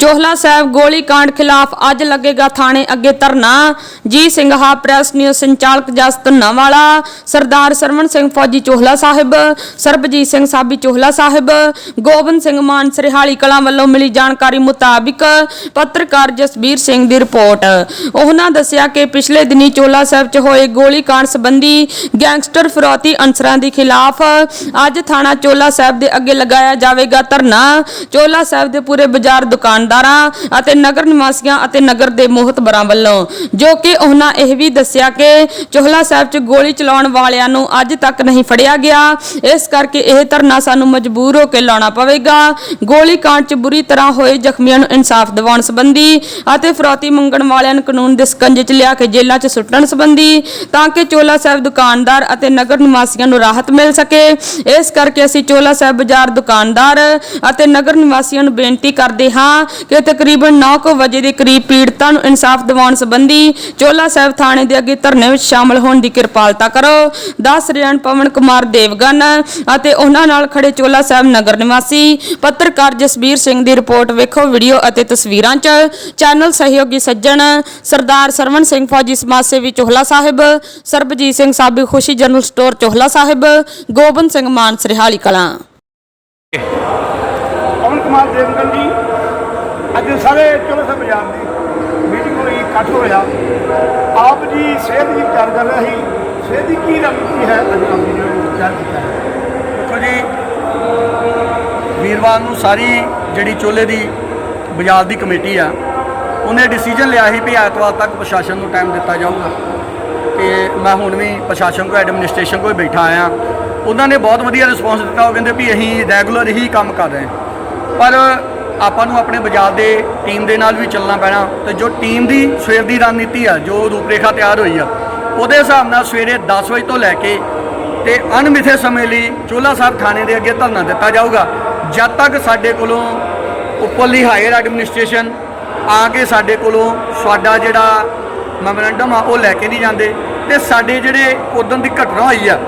ਚੋਹਲਾ ਸਾਹਿਬ ਗੋਲੀ ਕਾਂਡ ਖਿਲਾਫ ਅੱਜ ਲੱਗੇਗਾ ਥਾਣੇ ਅੱਗੇ ਧਰਨਾ। ਜੀ ਸਿੰਘਾ ਪ੍ਰੈਸ ਨਿਊਜ਼ ਸੰਚਾਲਕ ਜਸਤ ਨਾਵਾਲਾ, ਸਰਦਾਰ ਸਰਵਣ ਸਿੰਘ ਫੌਜੀ ਚੋਹਲਾ ਸਾਹਿਬ, ਸਰਬਜੀਤ ਸਿੰਘ ਸਾਬੀ ਚੋਹਲਾ ਸਾਹਿਬ, ਗੋਬਿੰਦ ਸਿੰਘ ਮਾਨ ਸਰਹਾਲੀ ਕਲਾਂ ਵੱਲੋਂ ਮਿਲੀ ਜਾਣਕਾਰੀ ਮੁਤਾਬਿਕ ਪੱਤਰਕਾਰ ਜਸਬੀਰ ਸਿੰਘ ਦੀ ਰਿਪੋਰਟ। ਉਹਨਾਂ ਦੱਸਿਆ ਕਿ ਪਿਛਲੇ ਦਿਨੀ ਚੋਹਲਾ ਸਾਹਿਬ 'ਚ ਹੋਏ ਗੋਲੀ ਕਾਂਡ ਸੰਬੰਧੀ ਗੈਂਗਸਟਰ ਫਰੋਤੀ ਅਨਸਰਾਂ ਦੇ ਖਿਲਾਫ ਅੱਜ ਥਾਣਾ ਚੋਹਲਾ ਸਾਹਿਬ ਦੇ ਅੱਗੇ ਲਗਾਇਆ ਜਾਵੇਗਾ ਧਰਨਾ। ਚੋਹਲਾ ਸਾਹਿਬ ਦੇ ਪੂਰੇ ਬਾਜ਼ਾਰ ਦੁਕਾਨ ਦੁਕਾਨਦਾਰਾਂ ਅਤੇ ਨਗਰ ਨਿਵਾਸੀਆਂ ਅਤੇ ਨਗਰ ਦੇ ਮੋਹਤਬਰਾਂ ਵੱਲੋਂ, ਜੋ ਕਿ ਉਹਨਾਂ ਇਹ ਵੀ ਦੱਸਿਆ ਕਿ ਚੋਹਲਾ ਸਾਹਿਬ 'ਚ ਗੋਲੀ ਚਲਾਉਣ ਵਾਲਿਆਂ ਨੂੰ ਅੱਜ ਤੱਕ ਨਹੀਂ ਫੜਿਆ ਗਿਆ। ਇਸ ਕਰਕੇ ਇਹ ਧਰਨਾ ਸਾਨੂੰ ਮਜਬੂਰ ਹੋ ਕੇ ਲਾਉਣਾ ਪਵੇਗਾ। ਗੋਲੀ ਕਾਂਡ 'ਚ ਬੁਰੀ ਤਰ੍ਹਾਂ ਹੋਏ ਜ਼ਖਮੀਆਂ ਨੂੰ ਇਨਸਾਫ ਦਿਵਾਉਣ ਸੰਬੰਧੀ ਅਤੇ ਫਰੌਤੀ ਮੰਗਣ ਵਾਲਿਆਂ ਨੂੰ ਕਾਨੂੰਨ ਦੇ ਸਕੰਜੇ 'ਚ ਲਿਆ ਕੇ ਜੇਲ੍ਹਾਂ 'ਚ ਸੁੱਟਣ ਸੰਬੰਧੀ, ਤਾਂ ਕਿ ਚੋਲਾ ਸਾਹਿਬ ਦੁਕਾਨਦਾਰ ਅਤੇ ਨਗਰ ਨਿਵਾਸੀਆਂ ਨੂੰ ਰਾਹਤ ਮਿਲ ਸਕੇ। ਇਸ ਕਰਕੇ ਅਸੀਂ ਚੋਲਾ ਸਾਹਿਬ ਬਾਜ਼ਾਰ ਦੁਕਾਨਦਾਰ ਅਤੇ ਨਗਰ ਨਿਵਾਸੀਆਂ ਨੂੰ ਬੇਨਤੀ ਕਰਦੇ ਹਾਂ ਕਿ ਤਕਰੀਬਨ 9:00 ਵਜੇ ਦੇ ਕਰੀਬ ਪੀੜਤਾਂ ਨੂੰ ਇਨਸਾਫ ਦਿਵਾਉਣ ਸੰਬੰਧੀ ਚੋਲਾ ਸਾਹਿਬ ਥਾਣੇ ਦੇ ਅੱਗੇ ਧਰਨੇ ਵਿੱਚ ਸ਼ਾਮਲ ਹੋਣ ਦੀ ਕਿਰਪਾਲਤਾ ਕਰੋ। ਦੱਸ ਰਹੇ ਪਵਨ ਕੁਮਾਰ ਦੇਵਗਨ ਅਤੇ ਉਹਨਾਂ ਨਾਲ ਖੜੇ ਚੋਲਾ ਸਾਹਿਬ ਨਗਰ ਨਿਵਾਸੀ ਪੱਤਰਕਾਰ ਜਸਬੀਰ ਸਿੰਘ ਦੀ ਰਿਪੋਰਟ ਵੇਖੋ, ਵੀਡੀਓ ਅਤੇ ਤਸਵੀਰਾਂ 'ਚ ਚੈਨਲ ਸਹਿਯੋਗੀ ਸੱਜਣ ਸਰਦਾਰ ਸਰਵਣ ਸਿੰਘ ਫੌਜੀ ਸਮਾਜ ਸੇਵੀ ਚੋਹਲਾ ਸਾਹਿਬ, ਸਰਬਜੀਤ ਸਿੰਘ ਸਾਬੀ ਖੁਸ਼ੀ ਜਨਰਲ ਸਟੋਰ ਚੋਹਲਾ ਸਾਹਿਬ, ਗੋਬਿੰਦ ਸਿੰਘ ਮਾਨ ਸਰਿਹਾਲੀ ਕਲਾਂ। ਪਵਨ ਕੁਮਾਰ ਦੇਵਗਨ ਜੀ ਅੱਜ ਸਾਰੇ ਚੋਲਾ ਸਾਹਿਬ ਪੰਜਾਬ ਦੀ ਮੀਟਿੰਗ ਹੋਈ, ਇਕੱਠ ਹੋਇਆ। ਆਪ ਜੀ ਸਿਹਤ ਦੀ ਗੱਲ ਕਰ ਰਹੇ ਸੀ। ਸਿਹਤ ਦੀ ਕੀ ਰਣਨੀਤੀ ਹੈ? ਅੱਜ ਆਪ ਜੀ ਨੇ ਵਿਚਾਰ ਕੀਤਾ ਦੇਖੋ ਜੀ, ਵੀਰਵਾਰ ਨੂੰ ਸਾਰੀ ਜਿਹੜੀ ਚੋਲੇ ਦੀ ਬਾਜ਼ਾਰ ਦੀ ਕਮੇਟੀ ਆ, ਉਹਨੇ ਡਿਸੀਜਨ ਲਿਆ ਸੀ ਵੀ ਐਤਵਾਰ ਤੱਕ ਪ੍ਰਸ਼ਾਸਨ ਨੂੰ ਟਾਈਮ ਦਿੱਤਾ ਜਾਊਗਾ। ਤੇ ਮੈਂ ਹੁਣ ਵੀ ਪ੍ਰਸ਼ਾਸਨ ਕੋ ਐਡਮਿਨਿਸਟ੍ਰੇਸ਼ਨ ਕੋਲ ਬੈਠਾ ਆਇਆ। ਉਹਨਾਂ ਨੇ ਬਹੁਤ ਵਧੀਆ ਰਿਸਪੌਂਸ ਦਿੱਤਾ। ਉਹ ਕਹਿੰਦੇ ਵੀ ਅਸੀਂ ਰੈਗੂਲਰ ਹੀ ਕੰਮ ਕਰ ਰਹੇ ਹਾਂ। ਪਰ ਆਪਾਂ ਨੂੰ ਆਪਣੇ ਬਾਜ਼ਾਰ ਦੇ ਟੀਮ ਦੇ ਨਾਲ ਵੀ ਚੱਲਣਾ ਪੈਣਾ ਤੇ ਜੋ ਟੀਮ ਦੀ ਸਵੇਰ ਦੀ ਰਣਨੀਤੀ ਆ, ਜੋ ਰੂਪਰੇਖਾ ਤਿਆਰ ਹੋਈ ਆ, ਉਹਦੇ ਹਿਸਾਬ ਨਾਲ ਸਵੇਰੇ 10 ਵਜੇ ਤੋਂ ਲੈ ਕੇ ਤੇ ਅਣਮਿੱਥੇ ਸਮੇਂ ਲਈ ਚੋਲਾ ਸਾਹਿਬ ਥਾਣੇ ਦੇ ਅੱਗੇ ਧਰਨਾ ਦਿੱਤਾ ਜਾਊਗਾ। ਜਦ ਤੱਕ ਸਾਡੇ ਕੋਲੋਂ ਉੱਪਰਲੀ ਹਾਇਰ ਐਡਮਿਨਿਸਟ੍ਰੇਸ਼ਨ ਆ ਕੇ ਸਾਡੇ ਕੋਲੋਂ ਸਾਡਾ ਜਿਹੜਾ ਮੈਮੋਰੈਂਡਮ ਆ, ਉਹ ਲੈ ਕੇ ਨਹੀਂ ਜਾਂਦੇ ਤੇ ਸਾਡੇ ਜਿਹੜੇ ਉਦੋਂ ਦੀ ਘਟਨਾ ਹੋਈ ਆ,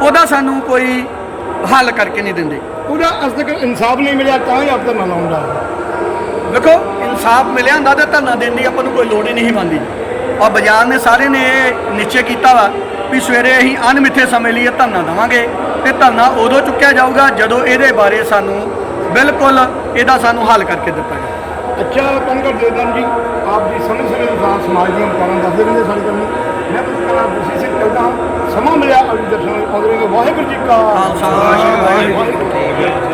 ਉਹਦਾ ਸਾਨੂੰ ਕੋਈ ਹੱਲ ਕਰਕੇ ਨਹੀਂ ਦਿੰਦੇ। ਉਹਦਾ ਅੱਜ ਤੱਕ ਇਨਸਾਫ ਨਹੀਂ ਮਿਲਿਆ ਤਾਂ ਹੀ ਆਪ ਦਾ ਨਾ ਲਾਉਂਦਾ। ਦੇਖੋ ਇਨਸਾਫ ਮਿਲਿਆ ਹੁੰਦਾ ਤੇ ਧਰਨਾ ਦੇਣ ਦੀ ਆਪਾਂ ਨੂੰ ਕੋਈ ਲੋੜ ਹੀ ਨਹੀਂ ਬੰਦੀ ਔਰ ਬਾਜ਼ਾਰ ਨੇ ਸਾਰੇ ਨੇ ਇਹ ਨਿਸ਼ਚੈ ਕੀਤਾ ਵਾ ਵੀ ਸਵੇਰੇ ਅਸੀਂ ਅਣਮਿੱਥੇ ਸਮੇਂ ਲਈ ਇਹ ਧਰਨਾ ਦੇਵਾਂਗੇ ਤੇ ਧਰਨਾ ਉਦੋਂ ਚੁੱਕਿਆ ਜਾਊਗਾ ਜਦੋਂ ਇਹਦੇ ਬਾਰੇ ਸਾਨੂੰ ਬਿਲਕੁਲ ਇਹਦਾ ਸਾਨੂੰ ਹੱਲ ਕਰਕੇ ਦਿੱਤਾ ਜਾਵੇ ਅੱਛਾ ਪੰਕਜ ਦੇਵਗਨ ਜੀ ਆਪ ਜੀ ਸਮੇਂ ਸਮੇਂ ਅਨੁਸਾਰ ਸਮਾਜ ਦੀਆਂ ਮੁਕਾਰਾਂ ਦੱਸਦੇ ਰਹਿੰਦੇ ਸਾਡੀ ਕਰਨੀ ਮੈਂ ਪੱਤਰਕਾਰ ਬੁਸੀ ਸਿੰਘ ਚੱਲਦਾ ਹਾਂ ਦਰਸ਼ਨ ਆਉਂਦੇ ਵਾਹਿਗੁਰੂ ਜੀ ਕਾ ਖਾਲਸਾ, ਵਾਹਿਗੁਰੂ ਜੀ ਕੀ